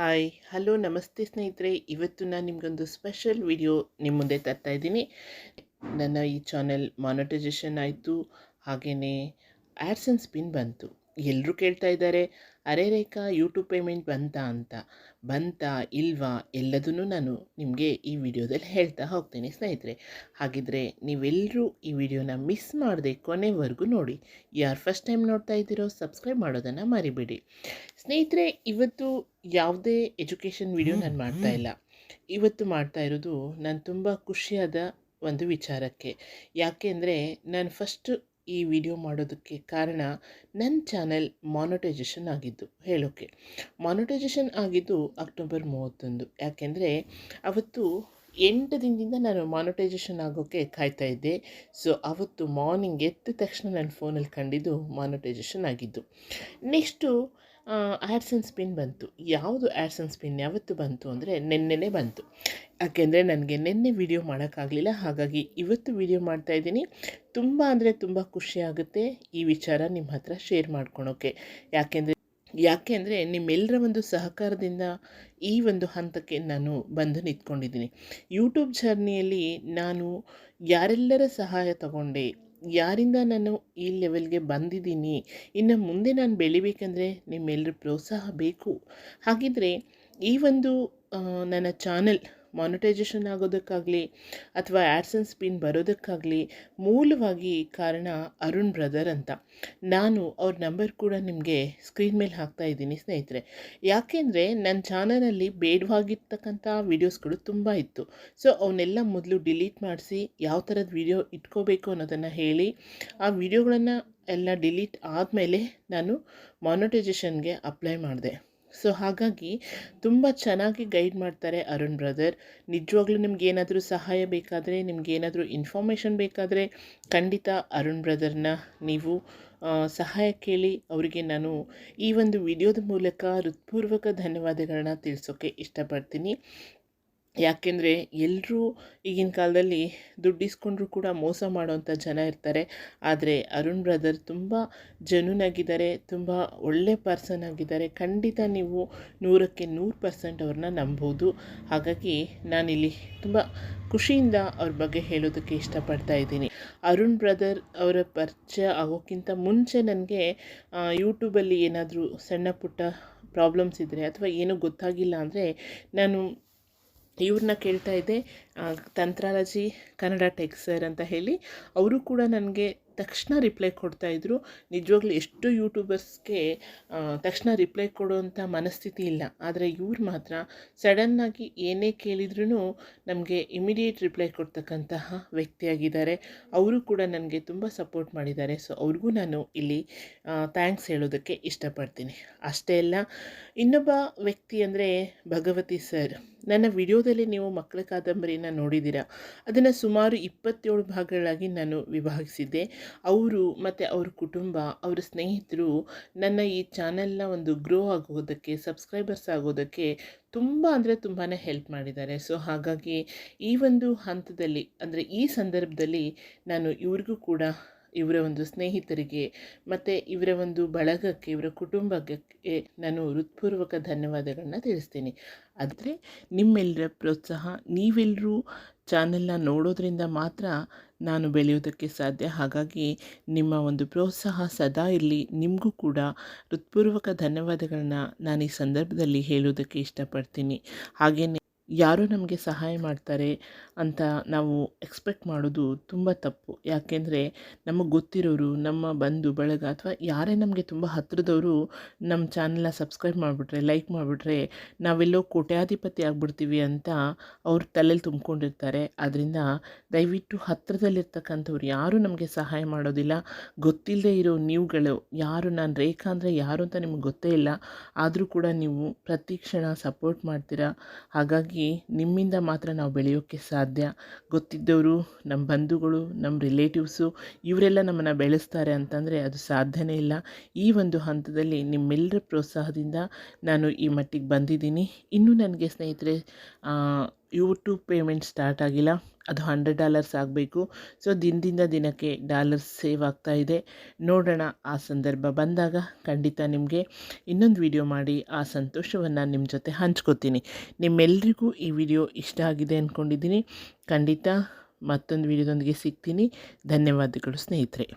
Hi hello ನಮಸ್ತೆ ಸ್ನೇಹಿತರೆ. ಇವತ್ತು ನಾನು ನಿಮಗೊಂದು ಸ್ಪೆಷಲ್ ವಿಡಿಯೋ ನಿಮ್ಮ ಮುಂದೆ ತರ್ತಾ ಇದ್ದೀನಿ. ನನ್ನ ಈ ಚಾನೆಲ್ ಮಾನಿಟೈಸೇಷನ್ ಆಯಿತು. ಹಾಗೆಯೇ ಆ್ಯಡ್ಸ್ ಪಿನ್ ಬಂತು. ಎಲ್ಲರೂ ಕೇಳ್ತಾ ಇದ್ದಾರೆ ಅರೆ ರೇಖಾ ಯೂಟ್ಯೂಬ್ ಪೇಮೆಂಟ್ ಬಂತಾ ಅಂತ? ಬಂತಾ ಇಲ್ವಾ? ಎಲ್ಲದನ್ನು ನಾನು ನಿಮಗೆ ಈ ವಿಡಿಯೋದಲ್ಲಿ ಹೇಳ್ತಾ ಹೋಗ್ತೀನಿ ಸ್ನೇಹಿತರೆ. ಹಾಗಿದ್ರೆ ನೀವೆಲ್ಲರೂ ಈ ವಿಡಿಯೋನ ಮಿಸ್ ಮಾಡದೆ ಕೊನೆವರೆಗೂ ನೋಡಿ. ಯಾರು ಫಸ್ಟ್ ಟೈಮ್ ನೋಡ್ತಾ ಇದ್ದೀರೋ ಸಬ್ಸ್ಕ್ರೈಬ್ ಮಾಡೋದನ್ನು ಮರಿಬೇಡಿ. ಸ್ನೇಹಿತರೆ ಇವತ್ತು ಯಾವುದೇ ಎಜುಕೇಷನ್ ವಿಡಿಯೋ ನಾನು ಮಾಡ್ತಾ ಇಲ್ಲ. ಇವತ್ತು ಮಾಡ್ತಾ ಇರೋದು ನಾನು ತುಂಬ ಖುಷಿಯಾದ ಒಂದು ವಿಚಾರಕ್ಕೆ. ಯಾಕೆಂದರೆ ನಾನು ಫಸ್ಟ್ ಈ ವಿಡಿಯೋ ಮಾಡೋದಕ್ಕೆ ಕಾರಣ ನನ್ನ ಚಾನೆಲ್ ಮಾನಿಟೈಸೇಷನ್ ಆಗಿದ್ದು. ಹೇಳೋಕ್ಕೆ ಮಾನಿಟೈಸೇಷನ್ ಆಗಿದ್ದು ಅಕ್ಟೋಬರ್ ಮೂವತ್ತೊಂದು. ಯಾಕೆಂದರೆ ಅವತ್ತು ಎಂಟು ದಿನದಿಂದ ನಾನು ಮಾನಿಟೈಸೇಷನ್ ಆಗೋಕ್ಕೆ ಕಾಯ್ತಾ ಇದ್ದೆ. ಸೊ ಅವತ್ತು ಮಾರ್ನಿಂಗ್ ಎದ್ದ ತಕ್ಷಣ ನನ್ನ ಫೋನಲ್ಲಿ ಕಂಡಿದ್ದು ಮಾನಿಟೈಸೇಷನ್ ಆಗಿದ್ದು. ನೆಕ್ಸ್ಟು ಆ್ಯಡ್ಸ್ ಪಿನ್ ಸ್ಪಿನ್ ಬಂತು. ಯಾವುದು ಆ್ಯಡ್ಸನ್ಸ್ ಆ್ಯಂಡ್ ಸ್ಪಿನ್? ಯಾವತ್ತು ಬಂತು ಅಂದರೆ ನಿನ್ನೆನೇ ಬಂತು. ಯಾಕೆಂದರೆ ನನಗೆ ನಿನ್ನೆ ವಿಡಿಯೋ ಮಾಡೋಕ್ಕಾಗಲಿಲ್ಲ. ಹಾಗಾಗಿ ಇವತ್ತು ವಿಡಿಯೋ ಮಾಡ್ತಾಯಿದ್ದೀನಿ ತುಂಬ ಅಂದರೆ ತುಂಬ ಖುಷಿಯಾಗುತ್ತೆ ಈ ವಿಚಾರ ನಿಮ್ಮ ಹತ್ರ ಶೇರ್ ಮಾಡ್ಕೊಳೋಕ್ಕೆ ಯಾಕೆಂದರೆ ಯಾಕೆ ಅಂದರೆ ನಿಮ್ಮೆಲ್ಲರ ಒಂದು ಸಹಕಾರದಿಂದ ಈ ಒಂದು ಹಂತಕ್ಕೆ ನಾನು ಬಂದು ನಿಂತ್ಕೊಂಡಿದ್ದೀನಿ. ಯೂಟ್ಯೂಬ್ ಜರ್ನಿಯಲ್ಲಿ ನಾನು ಯಾರೆಲ್ಲರ ಸಹಾಯ ತಗೊಂಡೆ ಯಾರಿಂದ ನಾನು ಈ ಲೆವೆಲ್ಗೆ ಬಂದಿದ್ದೀನಿ, ಇನ್ನು ಮುಂದೆ ನಾನು ಬೆಳಿಬೇಕಂದ್ರೆ ನಿಮ್ಮೆಲ್ಲರ ಪ್ರೋತ್ಸಾಹ ಬೇಕು. ಹಾಗಿದ್ದರೆ ಈ ಒಂದು ನನ್ನ ಚಾನಲ್ ಮಾನಿಟೈಸೇಷನ್ ಆಗೋದಕ್ಕಾಗಲಿ ಅಥವಾ ಆ್ಯಡ್ಸ್ ಆ್ಯಂಡ್ ಸ್ಪಿನ್ ಬರೋದಕ್ಕಾಗಲಿ ಮೂಲವಾಗಿ ಕಾರಣ ಅರುಣ್ ಬ್ರದರ್ ಅಂತ. ನಾನು ಅವ್ರ ನಂಬರ್ ಕೂಡ ನಿಮಗೆ ಸ್ಕ್ರೀನ್ ಮೇಲೆ ಹಾಕ್ತಾ ಇದ್ದೀನಿ ಸ್ನೇಹಿತರೆ. ಯಾಕೆಂದರೆ ನನ್ನ ಚಾನಲಲ್ಲಿ ಬೇಡವಾಗಿರ್ತಕ್ಕಂಥ ವೀಡಿಯೋಸ್ಗಳು ತುಂಬ ಇತ್ತು. ಸೊ ಅವನ್ನೆಲ್ಲ ಮೊದಲು ಡಿಲೀಟ್ ಮಾಡಿಸಿ ಯಾವ ಥರದ ವೀಡಿಯೋ ಇಟ್ಕೋಬೇಕು ಅನ್ನೋದನ್ನು ಹೇಳಿ, ಆ ವೀಡಿಯೋಗಳನ್ನು ಎಲ್ಲ ಡಿಲೀಟ್ ಆದಮೇಲೆ ನಾನು ಮಾನಿಟೈಜೇಷನ್ಗೆ ಅಪ್ಲೈ ಮಾಡಿದೆ. ಸೊ ಹಾಗಾಗಿ ತುಂಬ ಚೆನ್ನಾಗಿ ಗೈಡ್ ಮಾಡ್ತಾರೆ ಅರುಣ್ ಬ್ರದರ್ ನಿಜವಾಗ್ಲೂ ನಿಮ್ಗೆ ಏನಾದರೂ ಸಹಾಯ ಬೇಕಾದರೆ, ನಿಮ್ಗೆ ಏನಾದರೂ ಇನ್ಫಾರ್ಮೇಷನ್ ಬೇಕಾದರೆ ಖಂಡಿತ ಅರುಣ್ ಬ್ರದರ್ನ ನೀವು ಸಹಾಯ ಕೇಳಿ ಅವರಿಗೆ ನಾನು ಈ ಒಂದು ವಿಡಿಯೋದ ಮೂಲಕ ಹೃತ್ಪೂರ್ವಕ ಧನ್ಯವಾದಗಳನ್ನ ತಿಳಿಸೋಕ್ಕೆ ಇಷ್ಟಪಡ್ತೀನಿ. ಯಾಕೆಂದರೆ ಎಲ್ಲರೂ ಈಗಿನ ಕಾಲದಲ್ಲಿ ದುಡ್ಡಿಸ್ಕೊಂಡ್ರೂ ಕೂಡ ಮೋಸ ಮಾಡುವಂಥ ಜನ ಇರ್ತಾರೆ. ಆದರೆ ಅರುಣ್ ಬ್ರದರ್ ತುಂಬ ಜನುನಾಗಿದ್ದಾರೆ, ತುಂಬ ಒಳ್ಳೆ ಪರ್ಸನ್ ಆಗಿದ್ದಾರೆ. ಖಂಡಿತ ನೀವು ನೂರಕ್ಕೆ ನೂರು ಪರ್ಸೆಂಟ್ ಅವ್ರನ್ನ ನಂಬೋದು. ಹಾಗಾಗಿ ನಾನಿಲ್ಲಿ ತುಂಬ ಖುಷಿಯಿಂದ ಅವ್ರ ಬಗ್ಗೆ ಹೇಳೋದಕ್ಕೆ ಇಷ್ಟಪಡ್ತಾ ಇದ್ದೀನಿ. ಅರುಣ್ ಬ್ರದರ್ ಅವರ ಪರಿಚಯ ಆಗೋಕ್ಕಿಂತ ಮುಂಚೆ ನನಗೆ ಯೂಟ್ಯೂಬಲ್ಲಿ ಏನಾದರೂ ಸಣ್ಣ ಪುಟ್ಟ ಪ್ರಾಬ್ಲಮ್ಸ್ ಇದ್ದರೆ ಅಥವಾ ಏನೂ ಗೊತ್ತಾಗಿಲ್ಲ ಅಂದರೆ ನಾನು ಇವ್ರನ್ನ ಕೇಳ್ತಾ ಇದ್ದೆ ತಂತ್ರಾಲಜಿ ಕನ್ನಡ ಟೆಕ್ ಸರ್ ಅಂತ ಹೇಳಿ. ಅವರು ಕೂಡ ನನಗೆ ತಕ್ಷಣ ರಿಪ್ಲೈ ಕೊಡ್ತಾಯಿದ್ರು ನಿಜವಾಗ್ಲೂ ಎಷ್ಟು ಯೂಟ್ಯೂಬರ್ಸ್ಗೆ ತಕ್ಷಣ ರಿಪ್ಲೈ ಕೊಡುವಂಥ ಮನಸ್ಥಿತಿ ಇಲ್ಲ. ಆದರೆ ಇವ್ರು ಮಾತ್ರ ಸಡನ್ನಾಗಿ ಏನೇ ಕೇಳಿದ್ರೂ ನಮಗೆ ಇಮಿಡಿಯೇಟ್ ರಿಪ್ಲೈ ಕೊಡ್ತಕ್ಕಂತಹ ವ್ಯಕ್ತಿಯಾಗಿದ್ದಾರೆ. ಅವರು ಕೂಡ ನನಗೆ ತುಂಬ ಸಪೋರ್ಟ್ ಮಾಡಿದ್ದಾರೆ. ಸೊ ಅವ್ರಿಗೂ ನಾನು ಇಲ್ಲಿ ಥ್ಯಾಂಕ್ಸ್ ಹೇಳೋದಕ್ಕೆ ಇಷ್ಟಪಡ್ತೀನಿ. ಅಷ್ಟೇ ಅಲ್ಲ, ಇನ್ನೊಬ್ಬ ವ್ಯಕ್ತಿ ಅಂದರೆ ಭಗವತಿ ಸರ್ ನನ್ನ ವಿಡಿಯೋದಲ್ಲಿ ನೀವು ಮಕ್ಕಳ ಕಾದಂಬರಿನ ನೋಡಿದ್ದೀರಾ? ಅದನ್ನು ಸುಮಾರು ಇಪ್ಪತ್ತೇಳು ಭಾಗಗಳಾಗಿ ನಾನು ವಿಭಾಗಿಸಿದ್ದೆ. ಅವರು ಮತ್ತು ಅವ್ರ ಕುಟುಂಬ, ಅವರ ಸ್ನೇಹಿತರು ನನ್ನ ಈ ಚಾನೆಲ್ನ ಒಂದು ಗ್ರೋ ಆಗೋದಕ್ಕೆ ಸಬ್ಸ್ಕ್ರೈಬರ್ಸ್ ಆಗೋದಕ್ಕೆ ತುಂಬ ಅಂದರೆ ತುಂಬಾ ಹೆಲ್ಪ್ ಮಾಡಿದ್ದಾರೆ. ಸೊ ಹಾಗಾಗಿ ಈ ಒಂದು ಹಂತದಲ್ಲಿ, ಅಂದರೆ ಈ ಸಂದರ್ಭದಲ್ಲಿ ನಾನು ಇವ್ರಿಗೂ ಕೂಡ ಇವರ ಒಂದು ಸ್ನೇಹಿತರಿಗೆ ಮತ್ತು ಇವರ ಒಂದು ಬಳಗಕ್ಕೆ, ಇವರ ಕುಟುಂಬಕ್ಕೆ ನಾನು ಹೃತ್ಪೂರ್ವಕ ಧನ್ಯವಾದಗಳನ್ನ ತಿಳಿಸ್ತೀನಿ. ಆದರೆ ನಿಮ್ಮೆಲ್ಲರ ಪ್ರೋತ್ಸಾಹ ನೀವೆಲ್ಲರೂ ಚಾನೆಲ್ನ ನೋಡೋದ್ರಿಂದ ಮಾತ್ರ ನಾನು ಬೆಳೆಯೋದಕ್ಕೆ ಸಾಧ್ಯ. ಹಾಗಾಗಿ ನಿಮ್ಮ ಒಂದು ಪ್ರೋತ್ಸಾಹ ಸದಾ ಇರಲಿ. ನಿಮಗೂ ಕೂಡ ಹೃತ್ಪೂರ್ವಕ ಧನ್ಯವಾದಗಳನ್ನು ನಾನು ಈ ಸಂದರ್ಭದಲ್ಲಿ ಹೇಳೋದಕ್ಕೆ ಇಷ್ಟಪಡ್ತೀನಿ. ಹಾಗೆಯೇ ಯಾರು ನಮಗೆ ಸಹಾಯ ಮಾಡ್ತಾರೆ ಅಂತ ನಾವು ಎಕ್ಸ್ಪೆಕ್ಟ್ ಮಾಡೋದು ತುಂಬ ತಪ್ಪು. ಯಾಕೆಂದರೆ ನಮಗೆ ಗೊತ್ತಿರೋರು, ನಮ್ಮ ಬಂಧು, ಬಳಗ ಅಥವಾ ಯಾರೇ ನಮಗೆ ತುಂಬ ಹತ್ತಿರದವರು ನಮ್ಮ ಚಾನೆಲ್ನ ಸಬ್ಸ್ಕ್ರೈಬ್ ಮಾಡಿಬಿಟ್ರೆ ಲೈಕ್ ಮಾಡಿಬಿಟ್ರೆ ನಾವೆಲ್ಲೋ ಕೋಟ್ಯಾಧಿಪತಿ ಆಗಿಬಿಡ್ತೀವಿ ಅಂತ ಅವ್ರ ತಲೆಯಲ್ಲಿ ತುಂಬ್ಕೊಂಡಿರ್ತಾರೆ. ಅದರಿಂದ ದಯವಿಟ್ಟು ಹತ್ತಿರದಲ್ಲಿರ್ತಕ್ಕಂಥವ್ರು ಯಾರೂ ನಮಗೆ ಸಹಾಯ ಮಾಡೋದಿಲ್ಲ. ಗೊತ್ತಿಲ್ಲದೆ ಇರೋ ನೀವುಗಳು, ಯಾರು ನಾನು ರೇಖಾ ಅಂದರೆ ಯಾರು ಅಂತ ನಿಮ್ಗೆ ಗೊತ್ತೇ ಇಲ್ಲ. ಆದರೂ ಕೂಡ ನೀವು ಪ್ರತಿ ಕ್ಷಣ ಸಪೋರ್ಟ್ ಮಾಡ್ತೀರಾ? ಹಾಗಾಗಿ ನಿಮ್ಮಿಂದ ಮಾತ್ರ ನಾವು ಬೆಳೆಯೋಕ್ಕೆ ಸಾಧ್ಯ. ಗೊತ್ತಿದ್ದವರು ನಮ್ಮ ಬಂಧುಗಳು ನಮ್ಮ ರಿಲೇಟಿವ್ಸು ಇವರೆಲ್ಲ ನಮ್ಮನ್ನು ಬೆಳೆಸ್ತಾರೆ ಅಂತಂದರೆ ಅದು ಸಾಧ್ಯನೇ ಇಲ್ಲ. ಈ ಒಂದು ಹಂತದಲ್ಲಿ ನಿಮ್ಮೆಲ್ಲರ ಪ್ರೋತ್ಸಾಹದಿಂದ ನಾನು ಈ ಮಟ್ಟಿಗೆ ಬಂದಿದ್ದೀನಿ. ಇನ್ನೂ ನನಗೆ ಸ್ನೇಹಿತರೆ ಯೂಟ್ಯೂಬ್ ಪೇಮೆಂಟ್ ಸ್ಟಾರ್ಟ್ ಆಗಿಲ್ಲ. ಅದು ಹಂಡ್ರೆಡ್ ಡಾಲರ್ಸ್ ಆಗಬೇಕು. ಸೊ ದಿನದಿಂದ ದಿನಕ್ಕೆ ಡಾಲರ್ಸ್ ಸೇವ್ ಆಗ್ತಾ ಇದೆ. ನೋಡೋಣ ಆ ಸಂದರ್ಭ ಬಂದಾಗ ಖಂಡಿತ ನಿಮಗೆ ಇನ್ನೊಂದು ವಿಡಿಯೋ ಮಾಡಿ ಆ ಸಂತೋಷವನ್ನು ನಿಮ್ಮ ಜೊತೆ ಹಂಚ್ಕೋತೀನಿ. ನಿಮ್ಮೆಲ್ರಿಗೂ ಈ ವಿಡಿಯೋ ಇಷ್ಟ ಆಗಿದೆ ಅಂದ್ಕೊಂಡಿದ್ದೀನಿ ಖಂಡಿತ ಮತ್ತೊಂದು ವಿಡಿಯೋದೊಂದಿಗೆ ಸಿಗ್ತೀನಿ. ಧನ್ಯವಾದಗಳು ಸ್ನೇಹಿತರೆ.